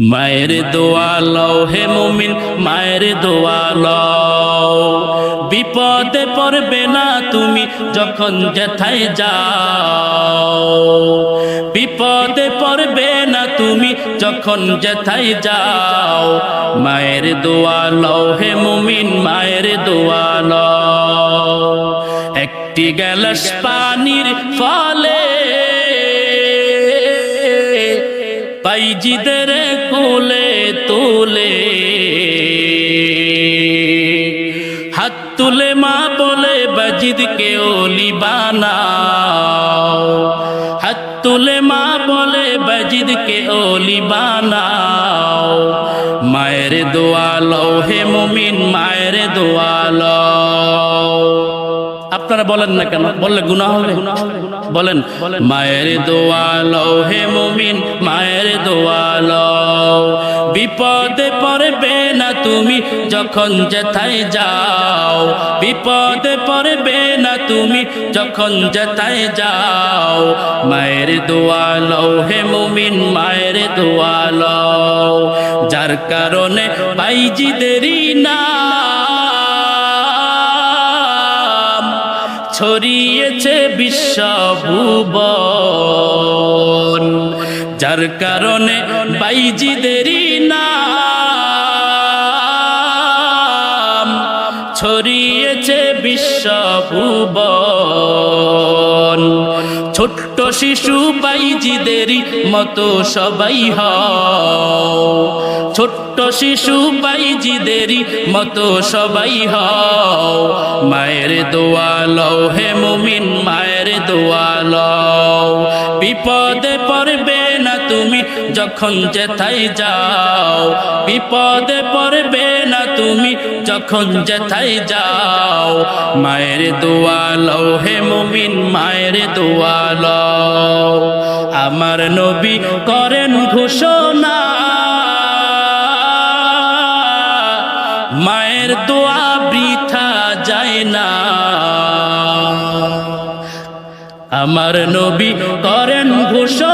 মায়ের দোয়া লও হে মুমিন, মায়ের দোয়া লও। বিপদে পড়বে না তুমি যখন যেথায় যাও। বিপদে পড়বে না তুমি যখন যেথায় যাও। মায়ের দোয়া লও হে মুমিন, মায়ের দোয়া লও। একটি গ্যালাস পানির ফলে পাইজিদের তোলে। হাত তুলে মা বলে, বাজিদকে ওলি বানাও। হাত তুলে মা বলে, বাজিদকে ওলি বানাও। মায়ের দোয়াল হে মুমিন, মায়ের দোয়া লও। আপনারা বলেন না কেন? বললে গুণা হবে। বলেন, মায়ের দোয়া লও হে মুমিন, মায়ের দোয়া লও। বিপদে পড়বে না তুমি যখন যেথায় যাও। বিপদে পড়বে না তুমি যখন যেথায় যাও। মায়ের দোয়া লও হে মুমিন, মায়ের দোয়া লও। যার কারণে বাইজিদেরই না। ছড়িয়েছে বিশ্বভুবন যার কারণে বাইজিদেরই নাম ছড়িয়েছে বিশ্বভুবন শিশু বাইজিদেরই মতো সবাই হও। ছোট্ট শিশু বাইজিদেরই মতো সবাই হও। মায়ের দোয়া হে মুমিন, মায়ের দোয়া বিপদে পড়বে না তুমি যখন যেথায় যাও, বিপদে পড়বে না তুমি যখন যেথায় যাও। মায়ের দোয়া লও হে মুমিন, মায়ের দোয়া লও আমার নবী করেন ঘোষণা। মায়ের দোয়া বৃথা যায় না। আমার নবী করেন ঘোষণা।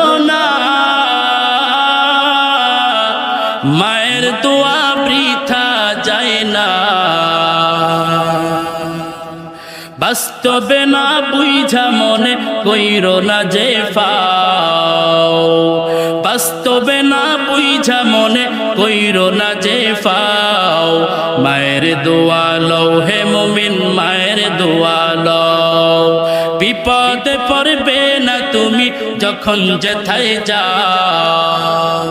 যায় না। বাস্তবে না বুঝা মনে কইর না যে ফাও। বাস্তবে না বুঝা মনে কইর না যে ফাও। মায়ের দোয়া লও হে মুমিন, মায়ের দোয়া লও। বিপদে পড়বে না তুমি যখন যেথায় যাও।